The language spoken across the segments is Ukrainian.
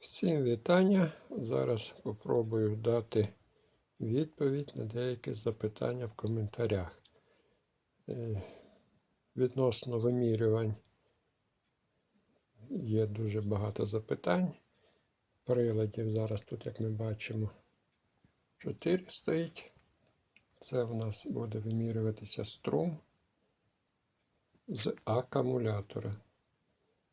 Всім вітання. Зараз попробую дати відповідь на деякі запитання в коментарях. Е, Відносно вимірювань є дуже багато запитань. Приладів зараз тут, як ми бачимо, 4 стоїть. Це в нас буде вимірюватися струм з акумулятора.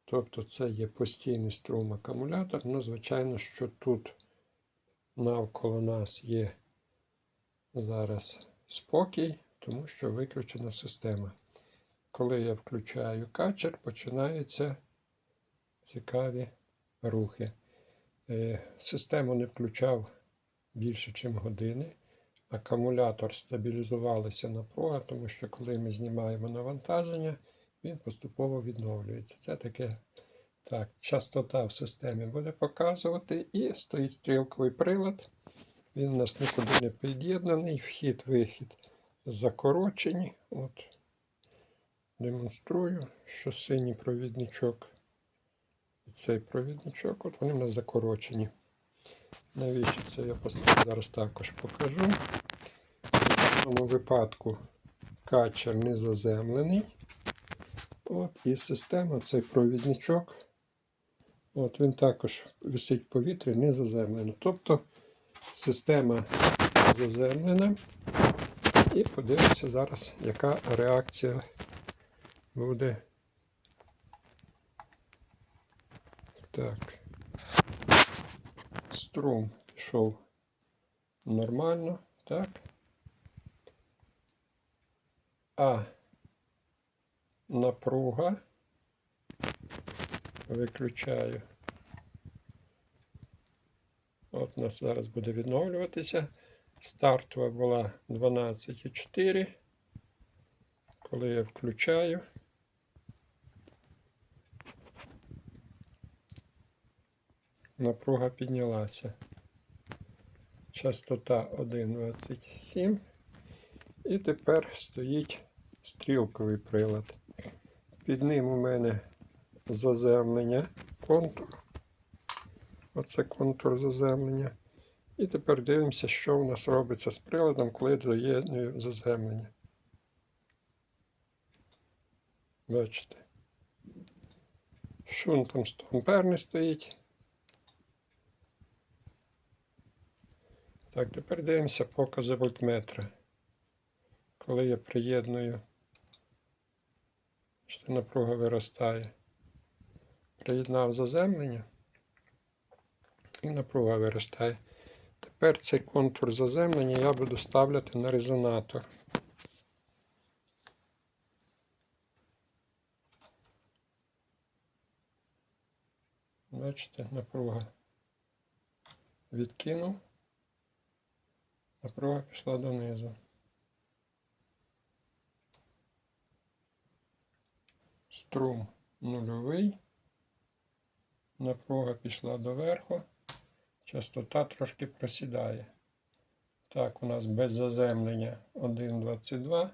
Тобто це є постійний струм акумулятор. Ну, звичайно, що тут навколо нас є зараз спокій, тому що виключена система. Коли я включаю качер, починаються цікаві рухи. Е, Систему не включав більше, ніж години. Акумулятор стабілізувалася напруга, тому що коли ми знімаємо навантаження, він поступово відновлюється. Це таке так, частота в системі буде показувати. І стоїть стрілковий прилад. Він у нас нікуди не під'єднаний. Вхід-вихід закорочені. От демонструю, що синій провідничок і цей провідничок, от вони в нас закорочені. Навіщо це я зараз також покажу. В цьому випадку качер не заземлений. От, і система, цей провідничок. От Він також висить в повітрі, не заземлено. Тобто система заземлена. І подивимося зараз, яка реакція буде. Так. Струм пішов нормально, так. А напруга. Виключаю. От у нас зараз буде відновлюватися. Стартова була 12,4. Коли я включаю. Напруга піднялася. Частота 1,27. І тепер стоїть стрілковий прилад. Під ним у мене заземлення контур. Оце контур заземлення. І тепер дивимося, що у нас робиться з приладом, коли доєдную заземлення. Бачите. Шунтом 100 амперний стоїть. Так, тепер дивимося покази вольтметра. Коли я приєдную, що напруга виростає. Приєднав заземлення і напруга виростає. Тепер цей контур заземлення я буду ставляти на резонатор. Бачите, напруга відкинув, напруга пішла донизу. Струм нульовий. Напруга пішла доверху. Частота трошки просідає. Так, у нас без заземлення 1,22.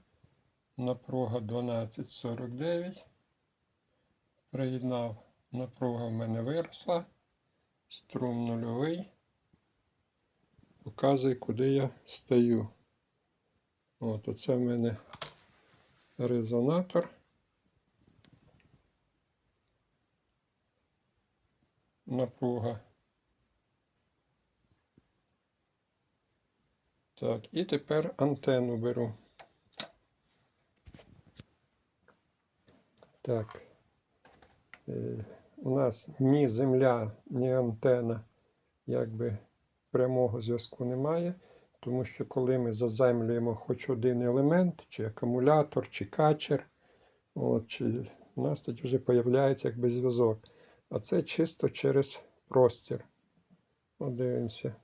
Напруга 12,49. Приєднав, напруга в мене виросла. Струм нульовий. Показує, куди я стою. От, оце в мене резонатор. Напруга. Так, і тепер антенну беру. Так. Е, у нас ні земля, ні антена, якби прямого зв'язку немає, тому що коли ми заземлюємо хоч один елемент, чи акумулятор, чи качер, от, чи, у нас тоді вже з'являється якби зв'язок. А це чисто через простір. От дивимося.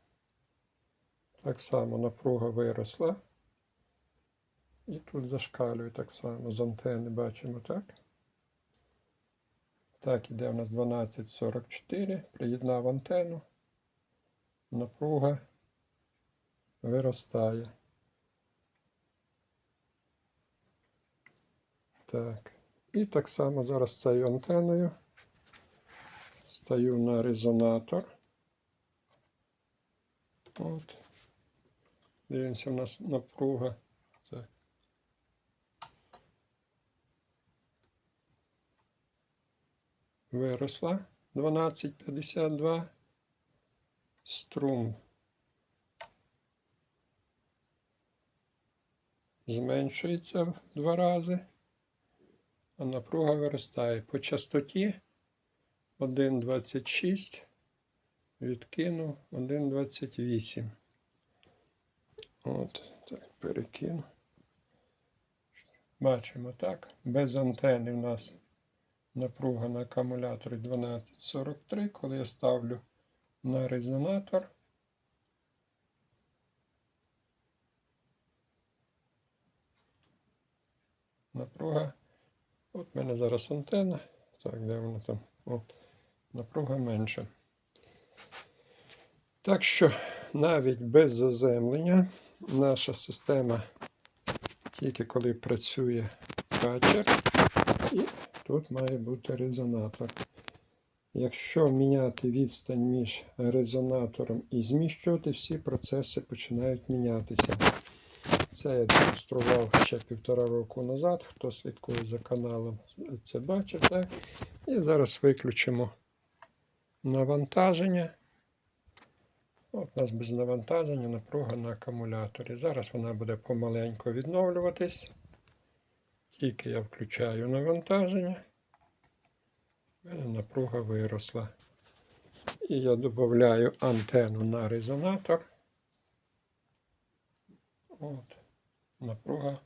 Так само напруга виросла. І тут зашкалює так само з антени бачимо, так? Так, іде у нас 12,44. Приєднав антенну. Напруга виростає. Так. І так само зараз цією антеною. Стаю на резонатор. От. Дивимося, у нас напруга. Так. Виросла 12,52. Струм зменшується в два рази, а напруга виростає. По частоті 1,26 відкинув 1,28. От, так, перекину. Бачимо так. Без антени в нас напруга на акумуляторі 1243. Коли я ставлю на резонатор. Напруга. От в мене зараз антенна. Так, де вона там? От. Напруга менша. Так що навіть без заземлення наша система тільки коли працює качер, і тут має бути резонатор. Якщо міняти відстань між резонатором і зміщувати, всі процеси починають мінятися. Це я демонстрував ще півтора року назад. Хто слідкує за каналом, це бачив. Так? І зараз виключимо навантаження. От у нас без навантаження напруга на акумуляторі. Зараз вона буде помаленьку відновлюватись. Тільки я включаю навантаження. У мене напруга виросла. І я додаю антенну на резонатор. От, напруга.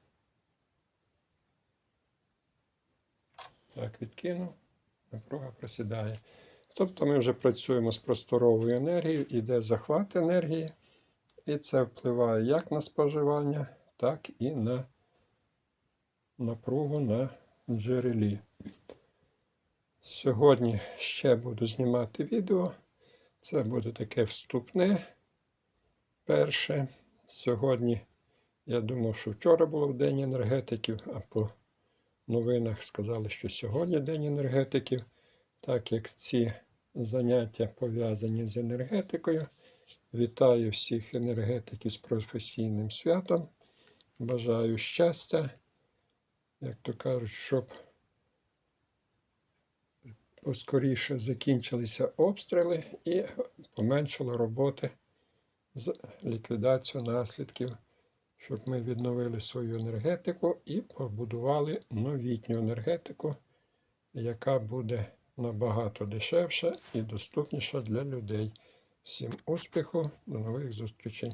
Так, відкинув, напруга просідає. Тобто ми вже працюємо з просторовою енергією, іде захват енергії, і це впливає як на споживання, так і на напругу на джерелі. Сьогодні ще буду знімати відео. Це буде таке вступне перше. Сьогодні я думав, що вчора було День енергетиків, а по новинах сказали, що сьогодні День енергетиків. Так як ці заняття пов'язані з енергетикою, вітаю всіх енергетиків з професійним святом. Бажаю щастя, як то кажуть, щоб поскоріше закінчилися обстріли і поменшало роботи з ліквідацією наслідків, щоб ми відновили свою енергетику і побудували новітню енергетику, яка буде набагато дешевша і доступніша для людей. Всім успіху, до нових зустрічей!